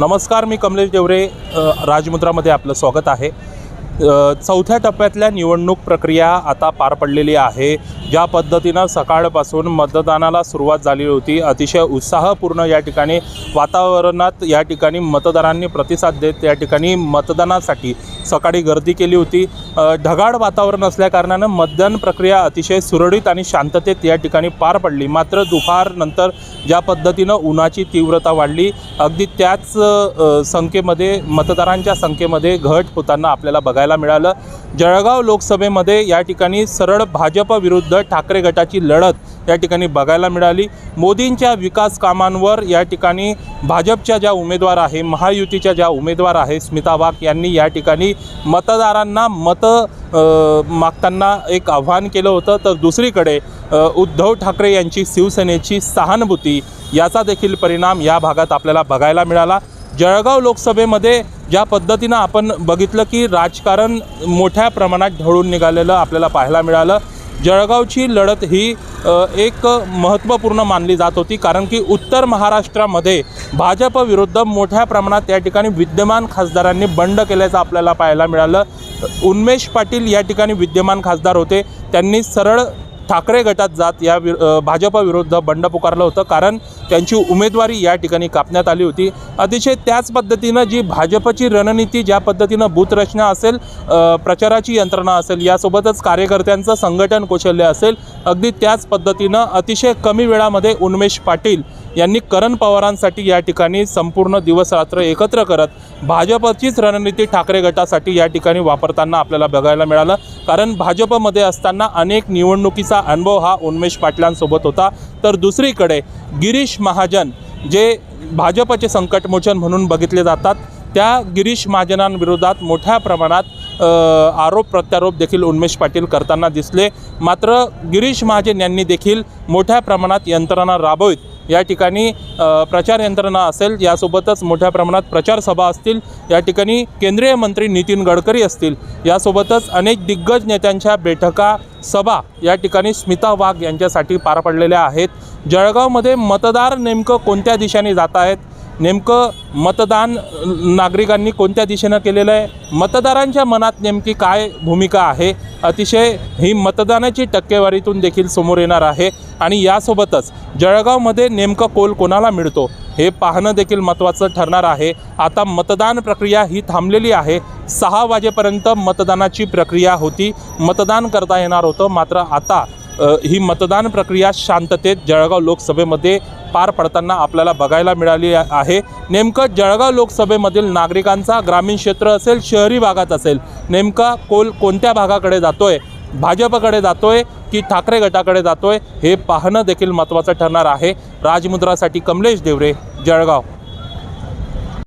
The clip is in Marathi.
नमस्कार मी कमलेश देवरे राजमुद्रामध्ये आपलं स्वागत आहे. चौथ्या टप्प्यातल्या निवडणूक प्रक्रिया आता पार पडलेली आहे. ज्या पद्धतीनं सकाळपासून मतदानाला सुरुवात झाली होती अतिशय उत्साहपूर्ण या ठिकाणी वातावरणात या ठिकाणी मतदारांनी प्रतिसाद देत या ठिकाणी मतदानासाठी सकाळी गर्दी केली होती. ढगाळ वातावरण असल्याकारणानं मतदान प्रक्रिया अतिशय सुरळीत आणि शांततेत या ठिकाणी पार पडली. मात्र दुपारनंतर ज्या पद्धतीनं उन्हाची तीव्रता वाढली अगदी त्याच संख्येमध्ये मतदारांच्या संख्येमध्ये घट होताना आपल्याला बघायला मिळालं. जळगाव लोकसभेमध्ये या ठिकाणी सरळ भाजप विरुद्ध ठाकरे गटाची लढत या ठिकाणी बघायला मिळाली. मोदींच्या विकास कामांवर या ठिकाणी भाजपच्या ज्या उमेदवार आहे महायुतीच्या ज्या उमेदवार आहे स्मिता वाघ यांनी या ठिकाणी मतदारांना मतं मागताना एक आव्हान केलं होतं. तर दुसरीकडे उद्धव ठाकरे यांची शिवसेनेची सहानुभूती याचा देखील परिणाम या भागात आपल्याला बघायला मिळाला. जळगाव लोकसभेमध्ये ज्या पद्धतीनं आपण बघितलं की राजकारण मोठ्या प्रमाणात ढळून निघालेलं आपल्याला पाहायला मिळालं. जळगावची लढत ही एक महत्त्वपूर्ण मानली जात होती कारण की उत्तर महाराष्ट्रामध्ये भाजप विरुद्ध मोठ्या प्रमाणात या ठिकाणी विद्यमान खासदारांनी बंड केल्याचं आपल्याला पाहायला मिळालं. उन्मेष पाटील या ठिकाणी विद्यमान खासदार होते. त्यांनी सरळ ठाकरे गटात जात या वि अ, भाजपविरुद्ध बंड पुकारलं होतं. कारण त्यांची उमेदवारी या ठिकाणी कापण्यात आली होती. अतिशय त्याच पद्धतीनं जी भाजपची रणनीती ज्या पद्धतीनं बूथरचना असेल प्रचाराची यंत्रणा असेल यासोबतच कार्यकर्त्यांचं संघटन कौशल्य असेल अगदी त्याच पद्धतीनं अतिशय कमी वेळामध्ये उन्मेष पाटील यांनी करण पवारांसाठी या ठिकाणी संपूर्ण दिवस रात्र एकत्र करत भाजपचीच रणनीती ठाकरे गटासाठी या ठिकाणी वापरताना आपल्याला बघायला मिळालं. कारण भाजपमध्ये असताना अनेक निवडणुकीचा अनुभव हा उन्मेष पाटलांसोबत होता. तर दुसरीकडे गिरीश महाजन जे भाजपचे संकटमोचन म्हणून बघितले जातात त्या गिरीश महाजनांविरोधात मोठ्या प्रमाणात आरोप प्रत्यारोप देखील उन्मेष पाटील करताना दिसले. मात्र गिरीश महाजन यांनी देखील मोठ्या प्रमाणात यंत्रणा राबवित या ठिकाणी प्रचार यंत्रणा असेल यासोबतच मोठ्या प्रमाणात प्रचार सभा असतील या ठिकाणी केंद्रीय मंत्री नितीन गडकरी असतील यासोबतच अनेक दिग्गज नेत्यांच्या बैठका सभा या ठिकाणी स्मिता वाघ यांच्यासाठी पार पडलेल्या आहेत. जळगावमध्ये मतदार नेमकं कोणत्या दिशेने जात आहेत? नेमकं मतदान नागरिकांनी कोणत्या दिशेनं केलेलं आहे? मतदारांच्या मनात नेमकी काय भूमिका आहे? अतिशय ही मतदानाची टक्केवारीतून देखील समोर येणार आहे आणि यासोबतच जळगावमध्ये नेमकं कोल कोणाला मिळतो हे पाहणं देखील महत्त्वाचं ठरणार आहे. आता मतदान प्रक्रिया ही थांबलेली आहे. सहा वाजेपर्यंत मतदानाची प्रक्रिया होती. मतदान करता येणार होतं. मात्र आता ही मतदान प्रक्रिया शांततेत जळगाव लोकसभेमध्ये पार पडताना आपल्याला बघायला मिळाली आहे. नेमकं जळगाव लोकसभेमधील नागरिकांचा ग्रामीण क्षेत्र असेल शहरी भागात असेल नेमका कोल कोणत्या भागाकडे जातो आहे भाजपकडे आहे की ठाकरे गटाकडे जातो आहे हे पाहणं देखील महत्त्वाचं ठरणार आहे. राजमुद्रासाठी कमलेश देवरे जळगाव.